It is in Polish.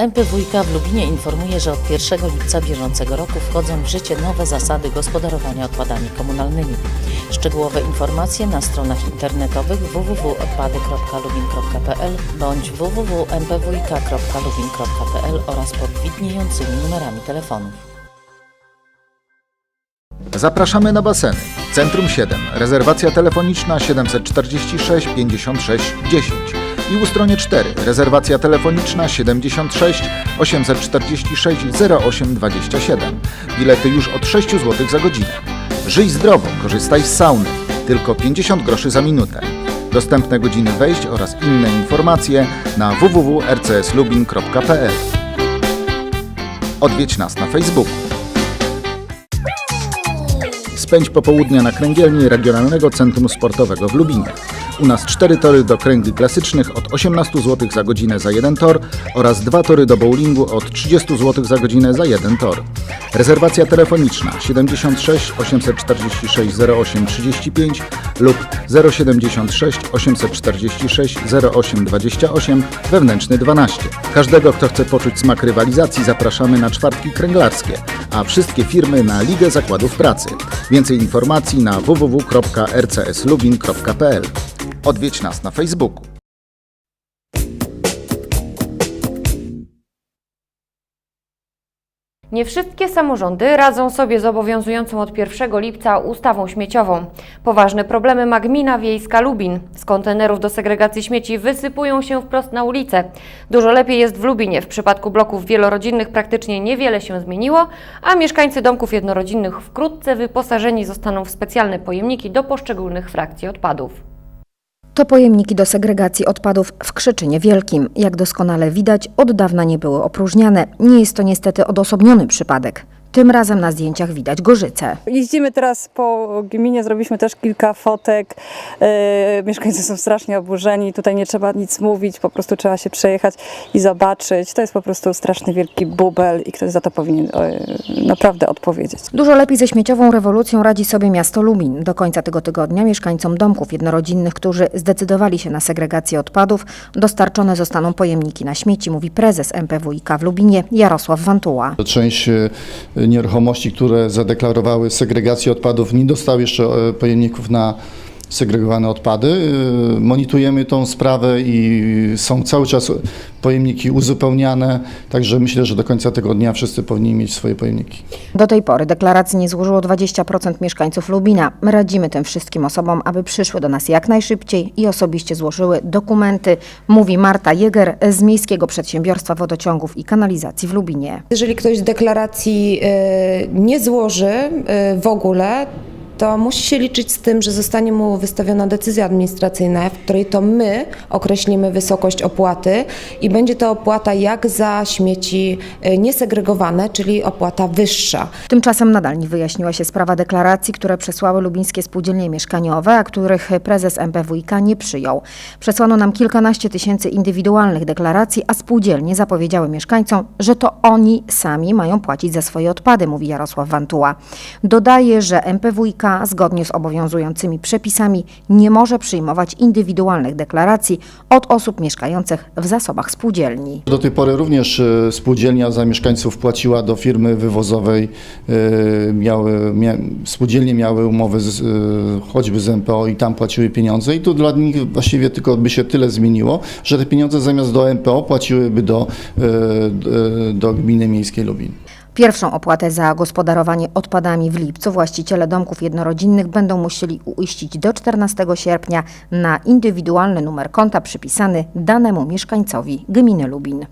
MPWiK w Lubinie informuje, że od 1 lipca bieżącego roku wchodzą w życie nowe zasady gospodarowania odpadami komunalnymi. Szczegółowe informacje na stronach internetowych www.odpady.lubin.pl bądź www.mpwik.lubin.pl oraz pod widniejącymi numerami telefonów. Zapraszamy na baseny. Centrum 7. Rezerwacja telefoniczna 746 56 10. I u stronie 4. Rezerwacja telefoniczna 76 846 08 27. Bilety już od 6 zł za godzinę. Żyj zdrowo, korzystaj z sauny. Tylko 50 groszy za minutę. Dostępne godziny wejść oraz inne informacje na www.rcslubin.pl. Odwiedź nas na Facebooku. Spędź popołudnia na kręgielni Regionalnego Centrum Sportowego w Lubinie. U nas cztery tory do kręgli klasycznych od 18 zł za godzinę za jeden tor oraz dwa tory do bowlingu od 30 zł za godzinę za jeden tor. Rezerwacja telefoniczna 76 846 08 35 lub 076 846 08 28 wewnętrzny 12. Każdego, kto chce poczuć smak rywalizacji zapraszamy na czwartki kręglarskie, a wszystkie firmy na Ligę Zakładów Pracy. Więcej informacji na www.rcslubin.pl. Odwiedź nas na Facebooku. Nie wszystkie samorządy radzą sobie z obowiązującą od 1 lipca ustawą śmieciową. Poważne problemy ma gmina wiejska Lubin. Z kontenerów do segregacji śmieci wysypują się wprost na ulicę. Dużo lepiej jest w Lubinie. W przypadku bloków wielorodzinnych praktycznie niewiele się zmieniło, a mieszkańcy domków jednorodzinnych wkrótce wyposażeni zostaną w specjalne pojemniki do poszczególnych frakcji odpadów. To pojemniki do segregacji odpadów w Krzyczynie Wielkim. Jak doskonale widać, od dawna nie były opróżniane. Nie jest to niestety odosobniony przypadek. Tym razem na zdjęciach widać gorzyce. Jeździmy teraz po gminie, zrobiliśmy też kilka fotek. E, mieszkańcy są strasznie oburzeni, tutaj nie trzeba nic mówić, po prostu trzeba się przejechać i zobaczyć. To jest po prostu straszny wielki bubel i ktoś za to powinien e, naprawdę odpowiedzieć. Dużo lepiej ze śmieciową rewolucją radzi sobie miasto Lublin. Do końca tego tygodnia mieszkańcom domków jednorodzinnych, którzy zdecydowali się na segregację odpadów, dostarczone zostaną pojemniki na śmieci, mówi prezes MPWiK w Lubinie Jarosław Wantuła. Część e, nieruchomości, które zadeklarowały segregację odpadów, nie dostały jeszcze e, pojemników na segregowane odpady. E, Monitorujemy tą sprawę i są cały czas pojemniki uzupełniane, także myślę, że do końca tego dnia wszyscy powinni mieć swoje pojemniki. Do tej pory deklaracji nie złożyło 20% mieszkańców Lubina. My radzimy tym wszystkim osobom, aby przyszły do nas jak najszybciej i osobiście złożyły dokumenty, mówi Marta Jäger z Miejskiego Przedsiębiorstwa Wodociągów i Kanalizacji w Lubinie. Jeżeli ktoś deklaracji y, nie złoży y, w ogóle, to musi się liczyć z tym, że zostanie mu wystawiona decyzja administracyjna, w której to my określimy wysokość opłaty i będzie to opłata jak za śmieci y, niesegregowane, czyli opłata wyższa. Tymczasem nadal nie wyjaśniła się sprawa deklaracji, które przesłały lubińskie spółdzielnie mieszkaniowe, a których prezes MPWiK nie przyjął. Przesłano nam kilkanaście tysięcy indywidualnych deklaracji, a spółdzielnie zapowiedziały mieszkańcom, że to oni sami mają płacić za swoje odpady, mówi Jarosław Wantuła. Dodaje, że MPWiK zgodnie z obowiązującymi przepisami nie może przyjmować indywidualnych deklaracji od osób mieszkających w zasobach spółdzielni. Do tej pory również e, spółdzielnia za mieszkańców płaciła do firmy wywozowej, e, miały, mia, spółdzielnie miały umowy z, e, choćby z MPO i tam płaciły pieniądze i tu dla nich właściwie tylko by się tyle zmieniło, że te pieniądze zamiast do MPO płaciłyby do, do gminy miejskiej Lubin. Pierwszą opłatę za gospodarowanie odpadami w lipcu właściciele domków jednorodzinnych będą musieli uiścić do 14 sierpnia na indywidualny numer konta przypisany danemu mieszkańcowi gminy Lubin.